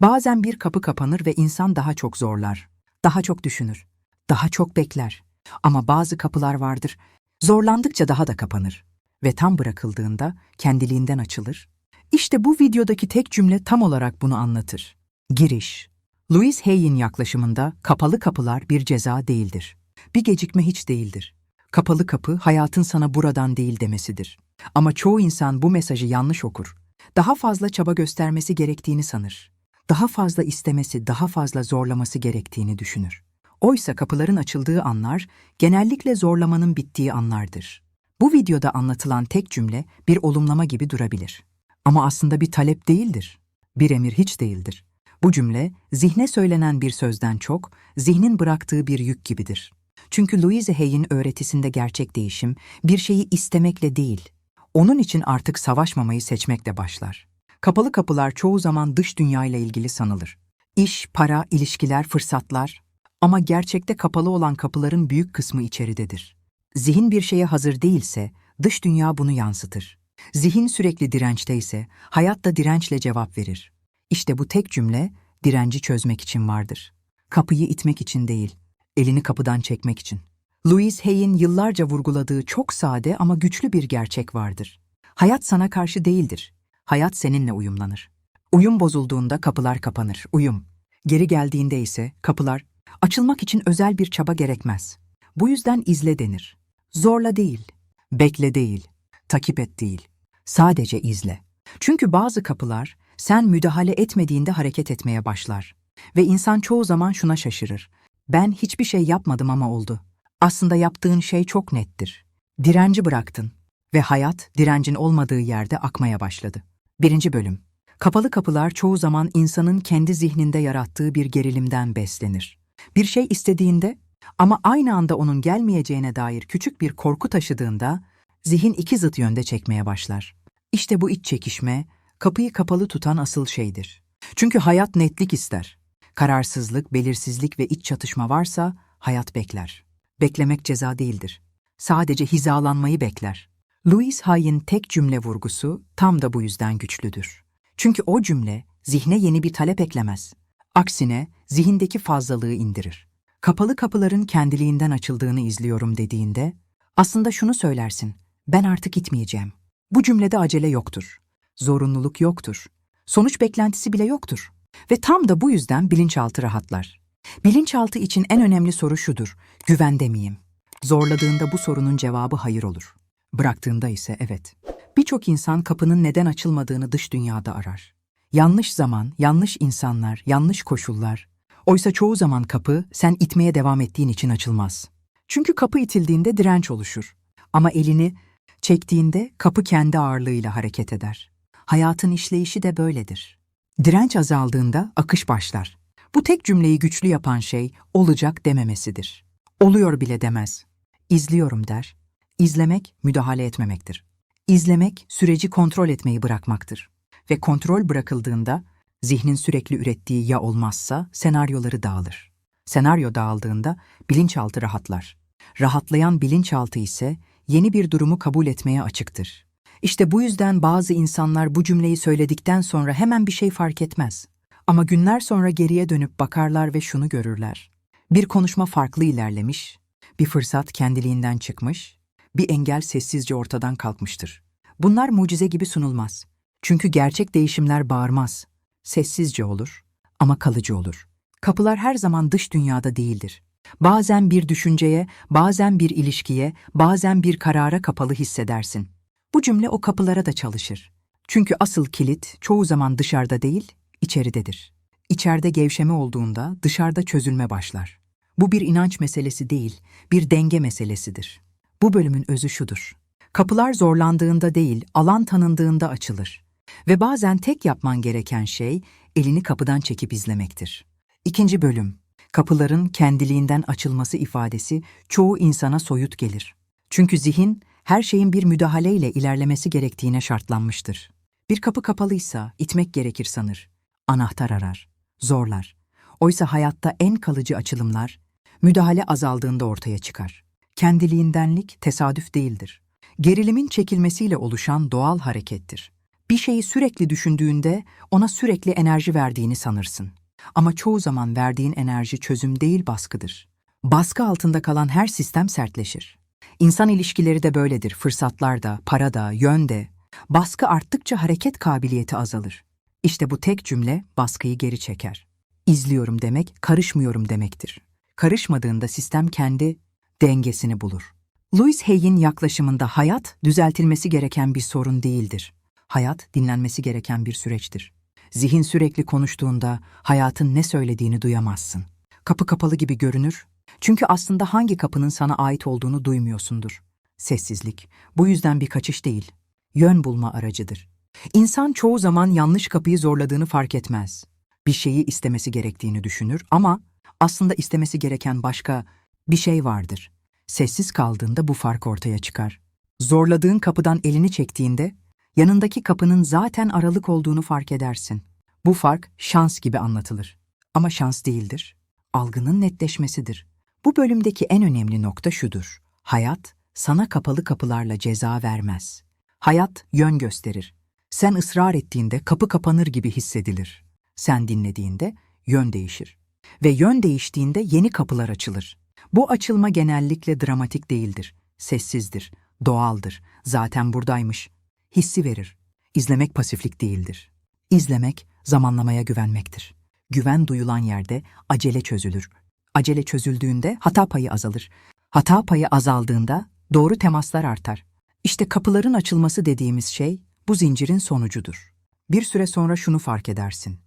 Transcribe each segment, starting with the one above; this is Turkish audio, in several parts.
Bazen bir kapı kapanır ve insan daha çok zorlar, daha çok düşünür, daha çok bekler. Ama bazı kapılar vardır, zorlandıkça daha da kapanır ve tam bırakıldığında kendiliğinden açılır. İşte bu videodaki tek cümle tam olarak bunu anlatır. Giriş. Louis Hay'in yaklaşımında kapalı kapılar bir ceza değildir. Bir gecikme hiç değildir. Kapalı kapı hayatın sana buradan değil demesidir. Ama çoğu insan bu mesajı yanlış okur. Daha fazla çaba göstermesi gerektiğini sanır. Daha fazla istemesi, daha fazla zorlaması gerektiğini düşünür. Oysa kapıların açıldığı anlar genellikle zorlamanın bittiği anlardır. Bu videoda anlatılan tek cümle bir olumlama gibi durabilir. Ama aslında bir talep değildir. Bir emir hiç değildir. Bu cümle zihne söylenen bir sözden çok, zihnin bıraktığı bir yük gibidir. Çünkü Louise Hay'in öğretisinde gerçek değişim bir şeyi istemekle değil, onun için artık savaşmamayı seçmekle başlar. Kapalı kapılar çoğu zaman dış dünyayla ilgili sanılır. İş, para, ilişkiler, fırsatlar ama gerçekte kapalı olan kapıların büyük kısmı içeridedir. Zihin bir şeye hazır değilse dış dünya bunu yansıtır. Zihin sürekli dirençte ise hayat da dirençle cevap verir. İşte bu tek cümle direnci çözmek için vardır. Kapıyı itmek için değil, elini kapıdan çekmek için. Louise Hay'in yıllarca vurguladığı çok sade ama güçlü bir gerçek vardır. Hayat sana karşı değildir. Hayat seninle uyumlanır. Uyum bozulduğunda kapılar kapanır. Uyum. Geri geldiğinde ise kapılar açılmak için özel bir çaba gerekmez. Bu yüzden izle denir. Zorla değil, bekle değil, takip et değil. Sadece izle. Çünkü bazı kapılar sen müdahale etmediğinde hareket etmeye başlar. Ve insan çoğu zaman şuna şaşırır. Ben hiçbir şey yapmadım ama oldu. Aslında yaptığın şey çok nettir. Direnci bıraktın ve hayat direncin olmadığı yerde akmaya başladı. Birinci bölüm. Kapalı kapılar çoğu zaman insanın kendi zihninde yarattığı bir gerilimden beslenir. Bir şey istediğinde ama aynı anda onun gelmeyeceğine dair küçük bir korku taşıdığında zihin iki zıt yönde çekmeye başlar. İşte bu iç çekişme kapıyı kapalı tutan asıl şeydir. Çünkü hayat netlik ister. Kararsızlık, belirsizlik ve iç çatışma varsa hayat bekler. Beklemek ceza değildir. Sadece hizalanmayı bekler. Louis Hay'in tek cümle vurgusu tam da bu yüzden güçlüdür. Çünkü o cümle zihne yeni bir talep eklemez. Aksine zihindeki fazlalığı indirir. Kapalı kapıların kendiliğinden açıldığını izliyorum dediğinde aslında şunu söylersin. Ben artık gitmeyeceğim. Bu cümlede acele yoktur. Zorunluluk yoktur. Sonuç beklentisi bile yoktur. Ve tam da bu yüzden bilinçaltı rahatlar. Bilinçaltı için en önemli soru şudur. Güvende miyim? Zorladığında bu sorunun cevabı hayır olur. Bıraktığında ise evet. Birçok insan kapının neden açılmadığını dış dünyada arar. Yanlış zaman, yanlış insanlar, yanlış koşullar. Oysa çoğu zaman kapı sen itmeye devam ettiğin için açılmaz. Çünkü kapı itildiğinde direnç oluşur. Ama elini çektiğinde kapı kendi ağırlığıyla hareket eder. Hayatın işleyişi de böyledir. Direnç azaldığında akış başlar. Bu tek cümleyi güçlü yapan şey olacak dememesidir. Oluyor bile demez. İzliyorum der. İzlemek müdahale etmemektir. İzlemek süreci kontrol etmeyi bırakmaktır. Ve kontrol bırakıldığında zihnin sürekli ürettiği ya olmazsa senaryoları dağılır. Senaryo dağıldığında bilinçaltı rahatlar. Rahatlayan bilinçaltı ise yeni bir durumu kabul etmeye açıktır. İşte bu yüzden bazı insanlar bu cümleyi söyledikten sonra hemen bir şey fark etmez. Ama günler sonra geriye dönüp bakarlar ve şunu görürler. Bir konuşma farklı ilerlemiş, bir fırsat kendiliğinden çıkmış, bir engel sessizce ortadan kalkmıştır. Bunlar mucize gibi sunulmaz. Çünkü gerçek değişimler bağırmaz. Sessizce olur ama kalıcı olur. Kapılar her zaman dış dünyada değildir. Bazen bir düşünceye, bazen bir ilişkiye, bazen bir karara kapalı hissedersin. Bu cümle o kapılara da çalışır. Çünkü asıl kilit çoğu zaman dışarıda değil, içeridedir. İçeride gevşeme olduğunda dışarıda çözülme başlar. Bu bir inanç meselesi değil, bir denge meselesidir. Bu bölümün özü şudur. Kapılar zorlandığında değil, alan tanındığında açılır. Ve bazen tek yapman gereken şey elini kapıdan çekip izlemektir. İkinci bölüm. Kapıların kendiliğinden açılması ifadesi çoğu insana soyut gelir. Çünkü zihin her şeyin bir müdahaleyle ilerlemesi gerektiğine şartlanmıştır. Bir kapı kapalıysa itmek gerekir sanır. Anahtar arar, zorlar. Oysa hayatta en kalıcı açılımlar müdahale azaldığında ortaya çıkar. Kendiliğindenlik tesadüf değildir. Gerilimin çekilmesiyle oluşan doğal harekettir. Bir şeyi sürekli düşündüğünde ona sürekli enerji verdiğini sanırsın. Ama çoğu zaman verdiğin enerji çözüm değil baskıdır. Baskı altında kalan her sistem sertleşir. İnsan ilişkileri de böyledir. Fırsatlar da, para da, yön de. Baskı arttıkça hareket kabiliyeti azalır. İşte bu tek cümle baskıyı geri çeker. İzliyorum demek, karışmıyorum demektir. Karışmadığında sistem kendi dengesini bulur. Louis Hay'in yaklaşımında hayat düzeltilmesi gereken bir sorun değildir. Hayat dinlenmesi gereken bir süreçtir. Zihin sürekli konuştuğunda hayatın ne söylediğini duyamazsın. Kapı kapalı gibi görünür. Çünkü aslında hangi kapının sana ait olduğunu duymuyorsundur. Sessizlik bu yüzden bir kaçış değil, yön bulma aracıdır. İnsan çoğu zaman yanlış kapıyı zorladığını fark etmez. Bir şeyi istemesi gerektiğini düşünür ama aslında istemesi gereken başka bir şey vardır. Sessiz kaldığında bu fark ortaya çıkar. Zorladığın kapıdan elini çektiğinde yanındaki kapının zaten aralık olduğunu fark edersin. Bu fark şans gibi anlatılır. Ama şans değildir. Algının netleşmesidir. Bu bölümdeki en önemli nokta şudur. Hayat sana kapalı kapılarla ceza vermez. Hayat yön gösterir. Sen ısrar ettiğinde kapı kapanır gibi hissedilir. Sen dinlediğinde yön değişir. Ve yön değiştiğinde yeni kapılar açılır. Bu açılma genellikle dramatik değildir. Sessizdir, doğaldır. Zaten buradaymış. Hissi verir. İzlemek pasiflik değildir. İzlemek zamanlamaya güvenmektir. Güven duyulan yerde acele çözülür. Acele çözüldüğünde hata payı azalır. Hata payı azaldığında doğru temaslar artar. İşte kapıların açılması dediğimiz şey bu zincirin sonucudur. Bir süre sonra şunu fark edersin.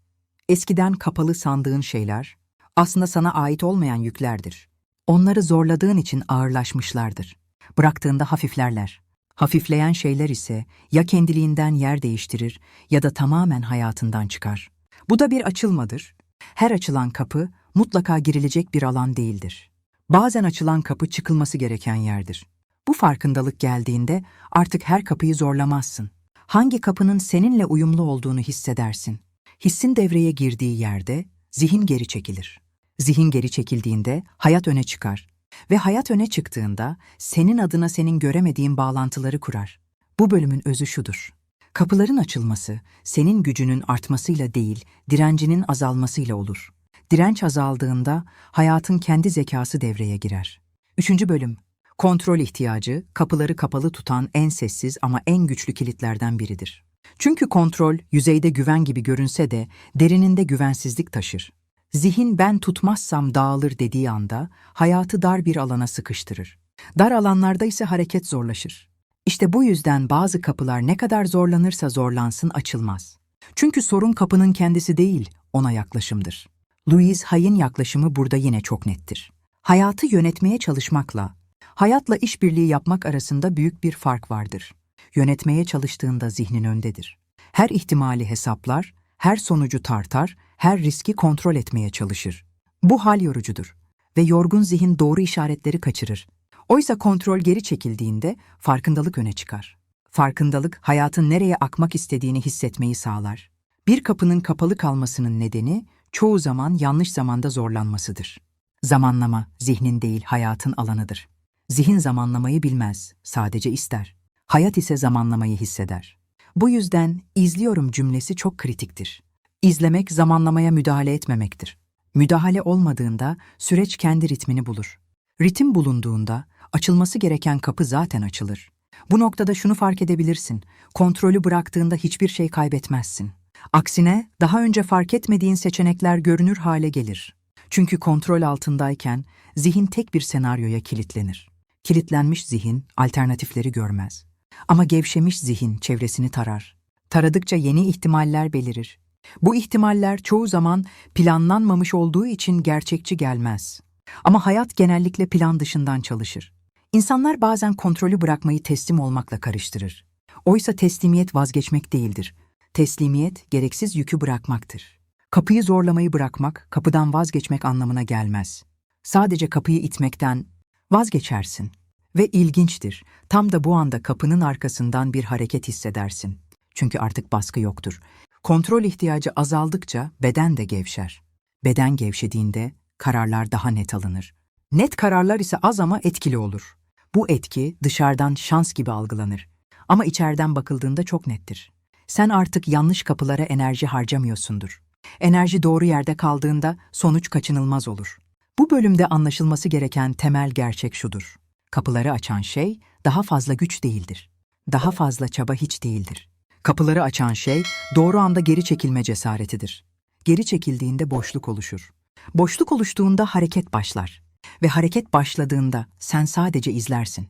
Eskiden kapalı sandığın şeyler aslında sana ait olmayan yüklerdir. Onları zorladığın için ağırlaşmışlardır. Bıraktığında hafiflerler. Hafifleyen şeyler ise ya kendiliğinden yer değiştirir ya da tamamen hayatından çıkar. Bu da bir açılmadır. Her açılan kapı mutlaka girilecek bir alan değildir. Bazen açılan kapı çıkılması gereken yerdir. Bu farkındalık geldiğinde artık her kapıyı zorlamazsın. Hangi kapının seninle uyumlu olduğunu hissedersin. Hissin devreye girdiği yerde zihin geri çekilir. Zihin geri çekildiğinde hayat öne çıkar ve hayat öne çıktığında senin adına senin göremediğin bağlantıları kurar. Bu bölümün özü şudur. Kapıların açılması senin gücünün artmasıyla değil, direncinin azalmasıyla olur. Direnç azaldığında hayatın kendi zekası devreye girer. Üçüncü bölüm. Kontrol ihtiyacı, kapıları kapalı tutan en sessiz ama en güçlü kilitlerden biridir. Çünkü kontrol, yüzeyde güven gibi görünse de derininde güvensizlik taşır. Zihin ben tutmazsam dağılır dediği anda hayatı dar bir alana sıkıştırır. Dar alanlarda ise hareket zorlaşır. İşte bu yüzden bazı kapılar ne kadar zorlanırsa zorlansın açılmaz. Çünkü sorun kapının kendisi değil, ona yaklaşımdır. Louise Hay'in yaklaşımı burada yine çok nettir. Hayatı yönetmeye çalışmakla, hayatla işbirliği yapmak arasında büyük bir fark vardır. Yönetmeye çalıştığında zihnin öndedir. Her ihtimali hesaplar, her sonucu tartar, her riski kontrol etmeye çalışır. Bu hal yorucudur ve yorgun zihin doğru işaretleri kaçırır. Oysa kontrol geri çekildiğinde farkındalık öne çıkar. Farkındalık hayatın nereye akmak istediğini hissetmeyi sağlar. Bir kapının kapalı kalmasının nedeni çoğu zaman yanlış zamanda zorlanmasıdır. Zamanlama zihnin değil hayatın alanıdır. Zihin zamanlamayı bilmez, sadece ister. Hayat ise zamanlamayı hisseder. Bu yüzden izliyorum cümlesi çok kritiktir. İzlemek zamanlamaya müdahale etmemektir. Müdahale olmadığında süreç kendi ritmini bulur. Ritim bulunduğunda açılması gereken kapı zaten açılır. Bu noktada şunu fark edebilirsin. Kontrolü bıraktığında hiçbir şey kaybetmezsin. Aksine daha önce fark etmediğin seçenekler görünür hale gelir. Çünkü kontrol altındayken zihin tek bir senaryoya kilitlenir. Kilitlenmiş zihin alternatifleri görmez. Ama gevşemiş zihin çevresini tarar. Taradıkça yeni ihtimaller belirir. Bu ihtimaller çoğu zaman planlanmamış olduğu için gerçekçi gelmez. Ama hayat genellikle plan dışından çalışır. İnsanlar bazen kontrolü bırakmayı teslim olmakla karıştırır. Oysa teslimiyet vazgeçmek değildir. Teslimiyet gereksiz yükü bırakmaktır. Kapıyı zorlamayı bırakmak, kapıdan vazgeçmek anlamına gelmez. Sadece kapıyı itmekten vazgeçersin. Ve ilginçtir, tam da bu anda kapının arkasından bir hareket hissedersin. Çünkü artık baskı yoktur. Kontrol ihtiyacı azaldıkça beden de gevşer. Beden gevşediğinde kararlar daha net alınır. Net kararlar ise az ama etkili olur. Bu etki dışarıdan şans gibi algılanır. Ama içeriden bakıldığında çok nettir. Sen artık yanlış kapılara enerji harcamıyorsundur. Enerji doğru yerde kaldığında sonuç kaçınılmaz olur. Bu bölümde anlaşılması gereken temel gerçek şudur. Kapıları açan şey daha fazla güç değildir. Daha fazla çaba hiç değildir. Kapıları açan şey doğru anda geri çekilme cesaretidir. Geri çekildiğinde boşluk oluşur. Boşluk oluştuğunda hareket başlar. Ve hareket başladığında sen sadece izlersin.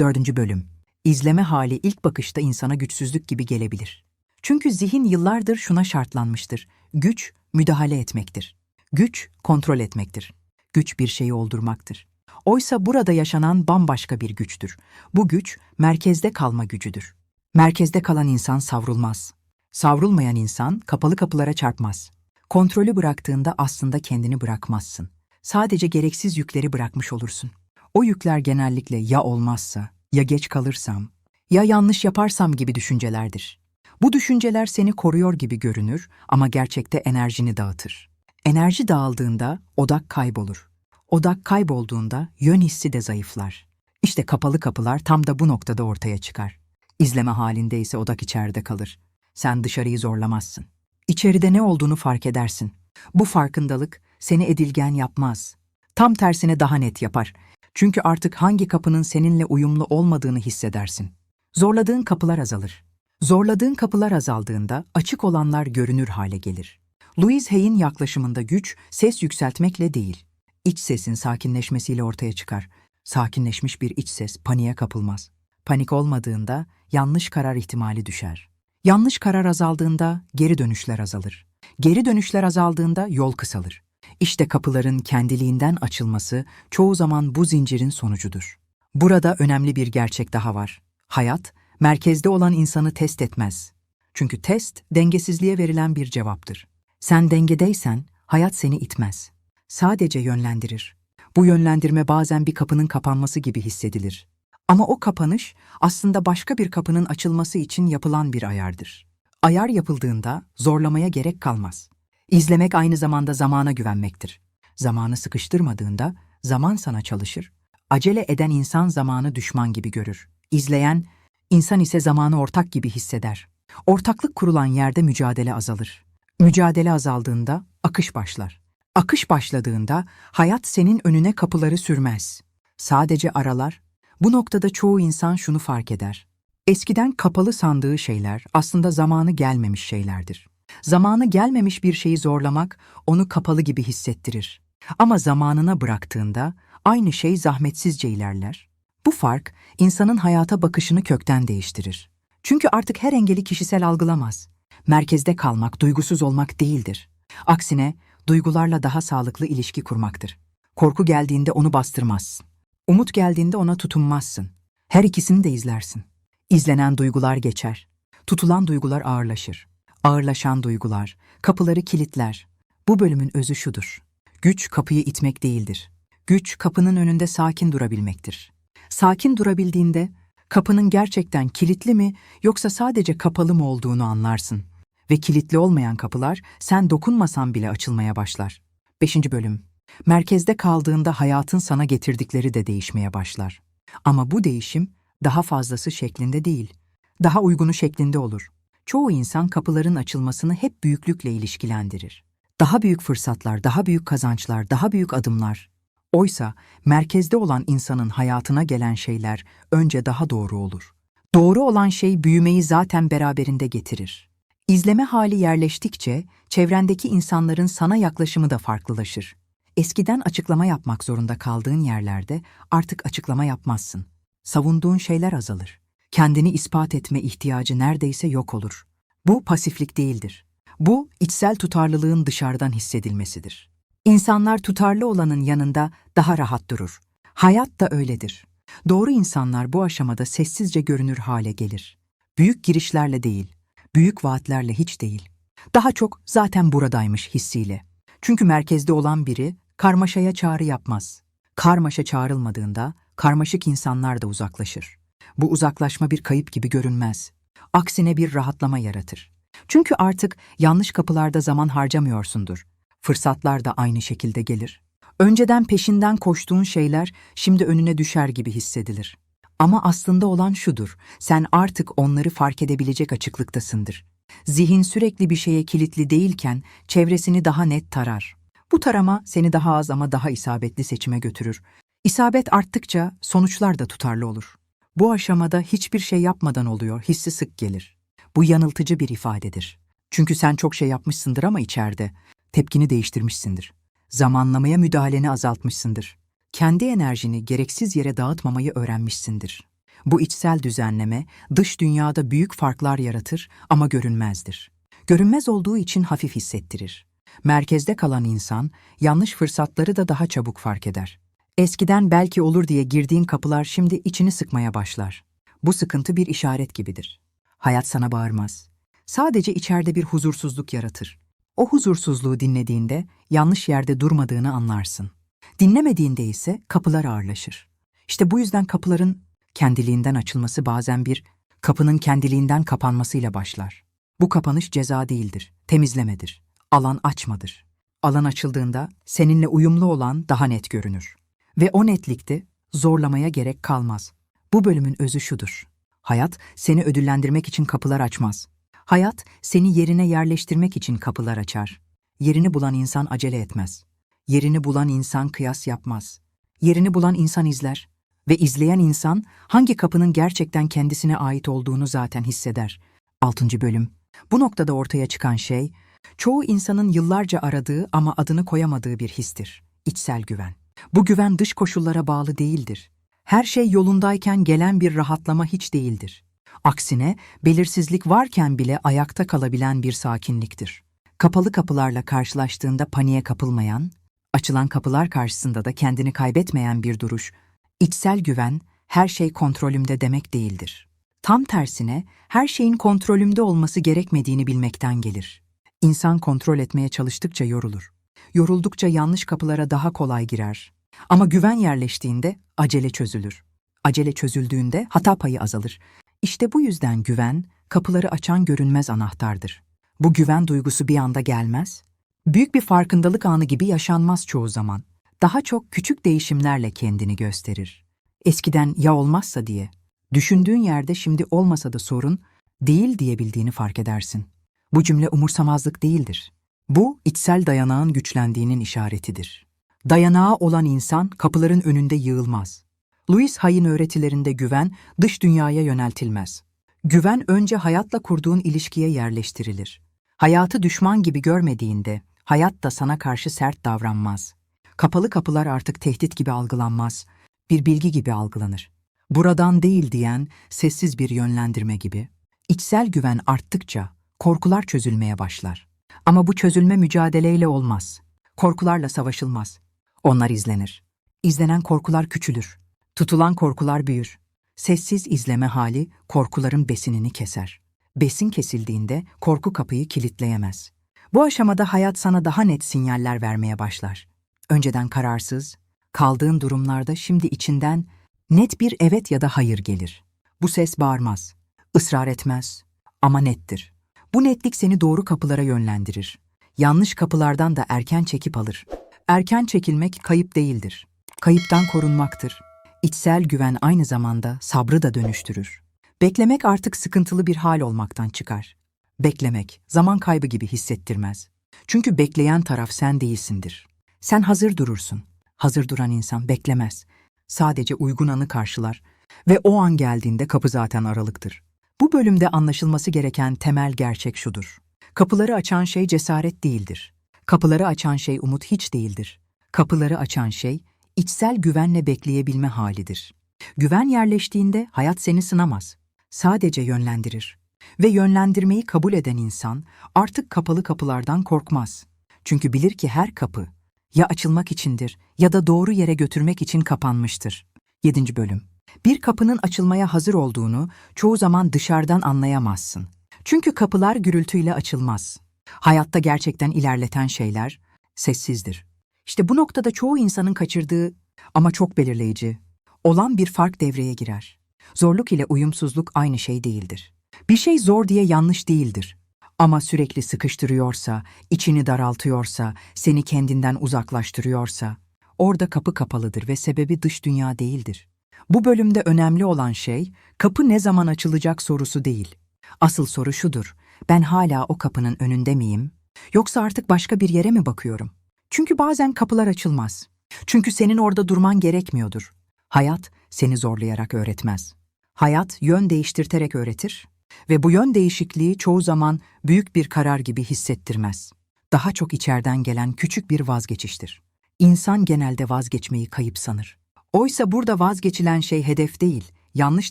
Dördüncü bölüm. İzleme hali ilk bakışta insana güçsüzlük gibi gelebilir. Çünkü zihin yıllardır şuna şartlanmıştır. Güç, müdahale etmektir. Güç, kontrol etmektir. Güç bir şeyi oldurmaktır. Oysa burada yaşanan bambaşka bir güçtür. Bu güç, merkezde kalma gücüdür. Merkezde kalan insan savrulmaz. Savrulmayan insan kapalı kapılara çarpmaz. Kontrolü bıraktığında aslında kendini bırakmazsın. Sadece gereksiz yükleri bırakmış olursun. O yükler genellikle ya olmazsa, ya geç kalırsam, ya yanlış yaparsam gibi düşüncelerdir. Bu düşünceler seni koruyor gibi görünür ama gerçekte enerjini dağıtır. Enerji dağıldığında odak kaybolur. Odak kaybolduğunda yön hissi de zayıflar. İşte kapalı kapılar tam da bu noktada ortaya çıkar. İzleme halinde ise odak içeride kalır. Sen dışarıyı zorlamazsın. İçeride ne olduğunu fark edersin. Bu farkındalık seni edilgen yapmaz. Tam tersine daha net yapar. Çünkü artık hangi kapının seninle uyumlu olmadığını hissedersin. Zorladığın kapılar azalır. Zorladığın kapılar azaldığında açık olanlar görünür hale gelir. Louise Hay'in yaklaşımında güç ses yükseltmekle değil, iç sesin sakinleşmesiyle ortaya çıkar. Sakinleşmiş bir iç ses paniğe kapılmaz. Panik olmadığında yanlış karar ihtimali düşer. Yanlış karar azaldığında geri dönüşler azalır. Geri dönüşler azaldığında yol kısalır. İşte kapıların kendiliğinden açılması çoğu zaman bu zincirin sonucudur. Burada önemli bir gerçek daha var. Hayat, merkezde olan insanı test etmez. Çünkü test, dengesizliğe verilen bir cevaptır. Sen dengedeysen, hayat seni itmez. Sadece yönlendirir. Bu yönlendirme bazen bir kapının kapanması gibi hissedilir. Ama o kapanış aslında başka bir kapının açılması için yapılan bir ayardır. Ayar yapıldığında zorlamaya gerek kalmaz. İzlemek aynı zamanda zamana güvenmektir. Zamanı sıkıştırmadığında zaman sana çalışır. Acele eden insan zamanı düşman gibi görür. İzleyen, insan ise zamanı ortak gibi hisseder. Ortaklık kurulan yerde mücadele azalır. Mücadele azaldığında akış başlar. Akış başladığında hayat senin önüne kapıları sürmez. Sadece aralar. Bu noktada çoğu insan şunu fark eder. Eskiden kapalı sandığı şeyler aslında zamanı gelmemiş şeylerdir. Zamanı gelmemiş bir şeyi zorlamak onu kapalı gibi hissettirir. Ama zamanına bıraktığında aynı şey zahmetsizce ilerler. Bu fark insanın hayata bakışını kökten değiştirir. Çünkü artık her engeli kişisel algılamaz. Merkezde kalmak duygusuz olmak değildir. Aksine duygularla daha sağlıklı ilişki kurmaktır. Korku geldiğinde onu bastırmazsın. Umut geldiğinde ona tutunmazsın. Her ikisini de izlersin. İzlenen duygular geçer. Tutulan duygular ağırlaşır. Ağırlaşan duygular, kapıları kilitler. Bu bölümün özü şudur. Güç kapıyı itmek değildir. Güç kapının önünde sakin durabilmektir. Sakin durabildiğinde kapının gerçekten kilitli mi yoksa sadece kapalı mı olduğunu anlarsın. Ve kilitli olmayan kapılar sen dokunmasan bile açılmaya başlar. 5. bölüm. Merkezde kaldığında hayatın sana getirdikleri de değişmeye başlar. Ama bu değişim daha fazlası şeklinde değil, daha uygunu şeklinde olur. Çoğu insan kapıların açılmasını hep büyüklükle ilişkilendirir. Daha büyük fırsatlar, daha büyük kazançlar, daha büyük adımlar. Oysa merkezde olan insanın hayatına gelen şeyler önce daha doğru olur. Doğru olan şey büyümeyi zaten beraberinde getirir. İzleme hali yerleştikçe çevrendeki insanların sana yaklaşımı da farklılaşır. Eskiden açıklama yapmak zorunda kaldığın yerlerde artık açıklama yapmazsın. Savunduğun şeyler azalır. Kendini ispat etme ihtiyacı neredeyse yok olur. Bu pasiflik değildir. Bu içsel tutarlılığın dışarıdan hissedilmesidir. İnsanlar tutarlı olanın yanında daha rahat durur. Hayat da öyledir. Doğru insanlar bu aşamada sessizce görünür hale gelir. Büyük girişlerle değil, büyük vaatlerle hiç değil. Daha çok zaten buradaymış hissiyle. Çünkü merkezde olan biri karmaşaya çağrı yapmaz. Karmaşa çağrılmadığında karmaşık insanlar da uzaklaşır. Bu uzaklaşma bir kayıp gibi görünmez. Aksine bir rahatlama yaratır. Çünkü artık yanlış kapılarda zaman harcamıyorsundur. Fırsatlar da aynı şekilde gelir. Önceden peşinden koştuğun şeyler şimdi önüne düşer gibi hissedilir. Ama aslında olan şudur, sen artık onları fark edebilecek açıklıktasındır. Zihin sürekli bir şeye kilitli değilken çevresini daha net tarar. Bu tarama seni daha az ama daha isabetli seçime götürür. İsabet arttıkça sonuçlar da tutarlı olur. Bu aşamada hiçbir şey yapmadan oluyor, hissi sık gelir. Bu yanıltıcı bir ifadedir. Çünkü sen çok şey yapmışsındır ama içeride tepkini değiştirmişsindir. Zamanlamaya müdahaleni azaltmışsındır. Kendi enerjini gereksiz yere dağıtmamayı öğrenmişsindir. Bu içsel düzenleme dış dünyada büyük farklar yaratır ama görünmezdir. Görünmez olduğu için hafif hissettirir. Merkezde kalan insan yanlış fırsatları da daha çabuk fark eder. Eskiden belki olur diye girdiğin kapılar şimdi içini sıkmaya başlar. Bu sıkıntı bir işaret gibidir. Hayat sana bağırmaz. Sadece içeride bir huzursuzluk yaratır. O huzursuzluğu dinlediğinde yanlış yerde durmadığını anlarsın. Dinlemediğinde ise kapılar ağırlaşır. İşte bu yüzden kapıların kendiliğinden açılması bazen bir kapının kendiliğinden kapanmasıyla başlar. Bu kapanış ceza değildir, temizlemedir, alan açmadır. Alan açıldığında seninle uyumlu olan daha net görünür. Ve o netlikte zorlamaya gerek kalmaz. Bu bölümün özü şudur. Hayat seni ödüllendirmek için kapılar açmaz. Hayat seni yerine yerleştirmek için kapılar açar. Yerini bulan insan acele etmez. Yerini bulan insan kıyas yapmaz. Yerini bulan insan izler. Ve izleyen insan hangi kapının gerçekten kendisine ait olduğunu zaten hisseder. 6. bölüm. Bu noktada ortaya çıkan şey, çoğu insanın yıllarca aradığı ama adını koyamadığı bir histir. İçsel güven. Bu güven dış koşullara bağlı değildir. Her şey yolundayken gelen bir rahatlama hiç değildir. Aksine belirsizlik varken bile ayakta kalabilen bir sakinliktir. Kapalı kapılarla karşılaştığında paniğe kapılmayan, açılan kapılar karşısında da kendini kaybetmeyen bir duruş, içsel güven, her şey kontrolümde demek değildir. Tam tersine her şeyin kontrolümde olması gerekmediğini bilmekten gelir. İnsan kontrol etmeye çalıştıkça yorulur. Yoruldukça yanlış kapılara daha kolay girer. Ama güven yerleştiğinde acele çözülür. Acele çözüldüğünde hata payı azalır. İşte bu yüzden güven, kapıları açan görünmez anahtardır. Bu güven duygusu bir anda gelmez. Büyük bir farkındalık anı gibi yaşanmaz çoğu zaman. Daha çok küçük değişimlerle kendini gösterir. Eskiden ya olmazsa diye, düşündüğün yerde şimdi olmasa da sorun, değil diyebildiğini fark edersin. Bu cümle umursamazlık değildir. Bu, içsel dayanağın güçlendiğinin işaretidir. Dayanağı olan insan kapıların önünde yığılmaz. Louis Hay'in öğretilerinde güven dış dünyaya yöneltilmez. Güven önce hayatla kurduğun ilişkiye yerleştirilir. Hayatı düşman gibi görmediğinde, hayat da sana karşı sert davranmaz. Kapalı kapılar artık tehdit gibi algılanmaz, bir bilgi gibi algılanır. Buradan değil diyen sessiz bir yönlendirme gibi. İçsel güven arttıkça korkular çözülmeye başlar. Ama bu çözülme mücadeleyle olmaz. Korkularla savaşılmaz. Onlar izlenir. İzlenen korkular küçülür. Tutulan korkular büyür. Sessiz izleme hali korkuların besinini keser. Besin kesildiğinde korku kapıyı kilitleyemez. Bu aşamada hayat sana daha net sinyaller vermeye başlar. Önceden kararsız, kaldığın durumlarda şimdi içinden net bir evet ya da hayır gelir. Bu ses bağırmaz, ısrar etmez ama nettir. Bu netlik seni doğru kapılara yönlendirir. Yanlış kapılardan da erken çekip alır. Erken çekilmek kayıp değildir. Kayıptan korunmaktır. İçsel güven aynı zamanda sabrı da dönüştürür. Beklemek artık sıkıntılı bir hal olmaktan çıkar. Beklemek zaman kaybı gibi hissettirmez. Çünkü bekleyen taraf sen değilsindir. Sen hazır durursun. Hazır duran insan beklemez. Sadece uygun anı karşılar ve o an geldiğinde kapı zaten aralıktır. Bu bölümde anlaşılması gereken temel gerçek şudur. Kapıları açan şey cesaret değildir. Kapıları açan şey umut hiç değildir. Kapıları açan şey içsel güvenle bekleyebilme halidir. Güven yerleştiğinde hayat seni sınamaz. Sadece yönlendirir. Ve yönlendirmeyi kabul eden insan artık kapalı kapılardan korkmaz. Çünkü bilir ki her kapı ya açılmak içindir ya da doğru yere götürmek için kapanmıştır. 7. bölüm. Bir kapının açılmaya hazır olduğunu çoğu zaman dışarıdan anlayamazsın. Çünkü kapılar gürültüyle açılmaz. Hayatta gerçekten ilerleten şeyler sessizdir. İşte bu noktada çoğu insanın kaçırdığı ama çok belirleyici olan bir fark devreye girer. Zorluk ile uyumsuzluk aynı şey değildir. Bir şey zor diye yanlış değildir. Ama sürekli sıkıştırıyorsa, içini daraltıyorsa, seni kendinden uzaklaştırıyorsa, orada kapı kapalıdır ve sebebi dış dünya değildir. Bu bölümde önemli olan şey, kapı ne zaman açılacak sorusu değil. Asıl soru şudur, ben hala o kapının önünde miyim? Yoksa artık başka bir yere mi bakıyorum? Çünkü bazen kapılar açılmaz. Çünkü senin orada durman gerekmiyordur. Hayat seni zorlayarak öğretmez. Hayat yön değiştirterek öğretir ve bu yön değişikliği çoğu zaman büyük bir karar gibi hissettirmez. Daha çok içeriden gelen küçük bir vazgeçiştir. İnsan genelde vazgeçmeyi kayıp sanır. Oysa burada vazgeçilen şey hedef değil, yanlış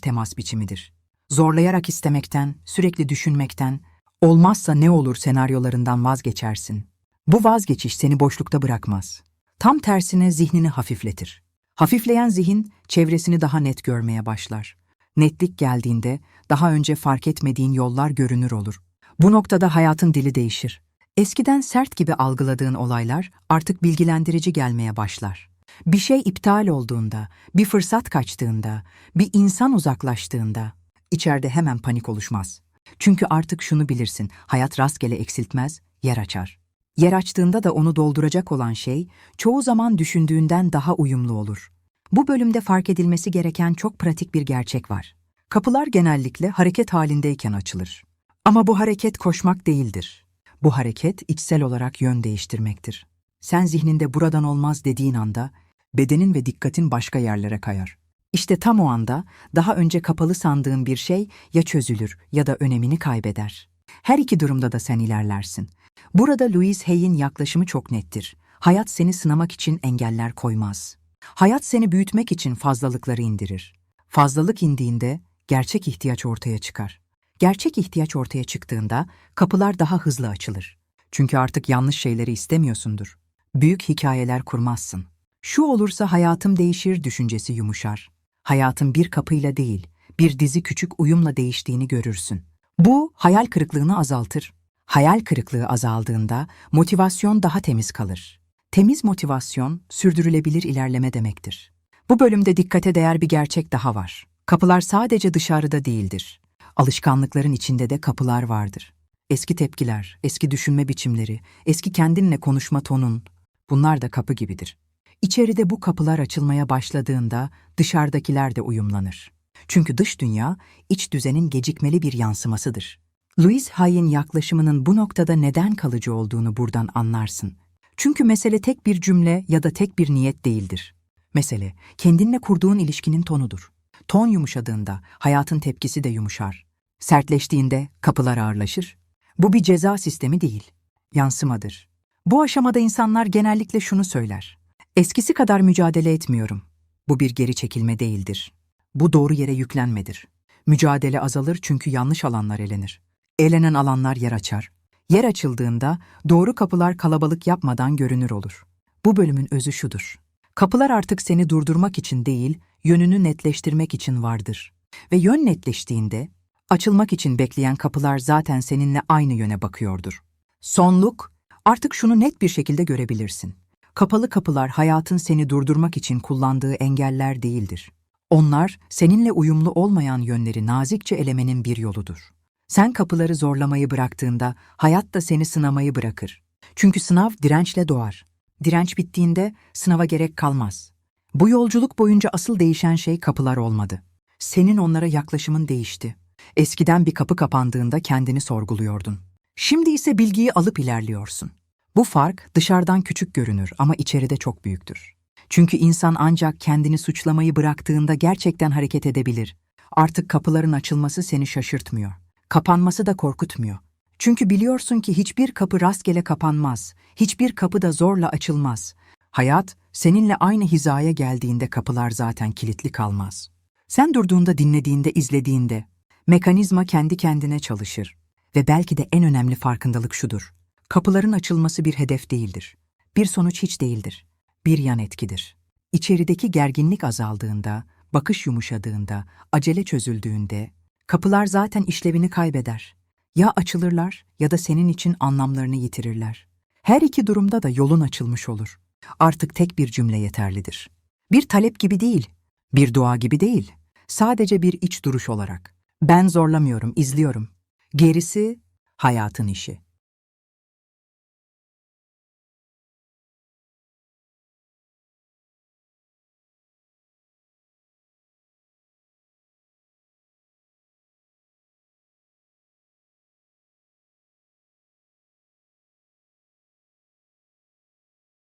temas biçimidir. Zorlayarak istemekten, sürekli düşünmekten, olmazsa ne olur senaryolarından vazgeçersin. Bu vazgeçiş seni boşlukta bırakmaz. Tam tersine zihnini hafifletir. Hafifleyen zihin çevresini daha net görmeye başlar. Netlik geldiğinde daha önce fark etmediğin yollar görünür olur. Bu noktada hayatın dili değişir. Eskiden sert gibi algıladığın olaylar artık bilgilendirici gelmeye başlar. Bir şey iptal olduğunda, bir fırsat kaçtığında, bir insan uzaklaştığında içeride hemen panik oluşmaz. Çünkü artık şunu bilirsin, hayat rastgele eksiltmez, yer açar. Yer açtığında da onu dolduracak olan şey çoğu zaman düşündüğünden daha uyumlu olur. Bu bölümde fark edilmesi gereken çok pratik bir gerçek var. Kapılar genellikle hareket halindeyken açılır. Ama bu hareket koşmak değildir. Bu hareket içsel olarak yön değiştirmektir. Sen zihninde buradan olmaz dediğin anda bedenin ve dikkatin başka yerlere kayar. İşte tam o anda daha önce kapalı sandığın bir şey ya çözülür ya da önemini kaybeder. Her iki durumda da sen ilerlersin. Burada Louise Hay'in yaklaşımı çok nettir. Hayat seni sınamak için engeller koymaz. Hayat seni büyütmek için fazlalıkları indirir. Fazlalık indiğinde gerçek ihtiyaç ortaya çıkar. Gerçek ihtiyaç ortaya çıktığında kapılar daha hızlı açılır. Çünkü artık yanlış şeyleri istemiyorsundur. Büyük hikayeler kurmazsın. Şu olursa hayatım değişir düşüncesi yumuşar. Hayatın bir kapıyla değil, bir dizi küçük uyumla değiştiğini görürsün. Bu hayal kırıklığını azaltır. Hayal kırıklığı azaldığında motivasyon daha temiz kalır. Temiz motivasyon sürdürülebilir ilerleme demektir. Bu bölümde dikkate değer bir gerçek daha var. Kapılar sadece dışarıda değildir. Alışkanlıkların içinde de kapılar vardır. Eski tepkiler, eski düşünme biçimleri, eski kendinle konuşma tonun, bunlar da kapı gibidir. İçeride bu kapılar açılmaya başladığında dışarıdakiler de uyumlanır. Çünkü dış dünya, iç düzenin gecikmeli bir yansımasıdır. Louise Hay'in yaklaşımının bu noktada neden kalıcı olduğunu buradan anlarsın. Çünkü mesele tek bir cümle ya da tek bir niyet değildir. Mesele, kendinle kurduğun ilişkinin tonudur. Ton yumuşadığında hayatın tepkisi de yumuşar. Sertleştiğinde kapılar ağırlaşır. Bu bir ceza sistemi değil, yansımadır. Bu aşamada insanlar genellikle şunu söyler. Eskisi kadar mücadele etmiyorum. Bu bir geri çekilme değildir. Bu doğru yere yüklenmedir. Mücadele azalır çünkü yanlış alanlar elenir. Elenen alanlar yer açar. Yer açıldığında doğru kapılar kalabalık yapmadan görünür olur. Bu bölümün özü şudur. Kapılar artık seni durdurmak için değil, yönünü netleştirmek için vardır. Ve yön netleştiğinde, açılmak için bekleyen kapılar zaten seninle aynı yöne bakıyordur. Sonluk, artık şunu net bir şekilde görebilirsin. Kapalı kapılar hayatın seni durdurmak için kullandığı engeller değildir. Onlar, seninle uyumlu olmayan yönleri nazikçe elemenin bir yoludur. Sen kapıları zorlamayı bıraktığında hayat da seni sınamayı bırakır. Çünkü sınav dirençle doğar. Direnç bittiğinde sınava gerek kalmaz. Bu yolculuk boyunca asıl değişen şey kapılar olmadı. Senin onlara yaklaşımın değişti. Eskiden bir kapı kapandığında kendini sorguluyordun. Şimdi ise bilgiyi alıp ilerliyorsun. Bu fark dışarıdan küçük görünür ama içeride çok büyüktür. Çünkü insan ancak kendini suçlamayı bıraktığında gerçekten hareket edebilir. Artık kapıların açılması seni şaşırtmıyor. Kapanması da korkutmuyor. Çünkü biliyorsun ki hiçbir kapı rastgele kapanmaz. Hiçbir kapı da zorla açılmaz. Hayat, seninle aynı hizaya geldiğinde kapılar zaten kilitli kalmaz. Sen durduğunda, dinlediğinde, izlediğinde, mekanizma kendi kendine çalışır. Ve belki de en önemli farkındalık şudur. Kapıların açılması bir hedef değildir. Bir sonuç hiç değildir. Bir yan etkidir. İçerideki gerginlik azaldığında, bakış yumuşadığında, acele çözüldüğünde, kapılar zaten işlevini kaybeder. Ya açılırlar ya da senin için anlamlarını yitirirler. Her iki durumda da yolun açılmış olur. Artık tek bir cümle yeterlidir. Bir talep gibi değil, bir dua gibi değil. Sadece bir iç duruş olarak. Ben zorlamıyorum, izliyorum. Gerisi hayatın işi.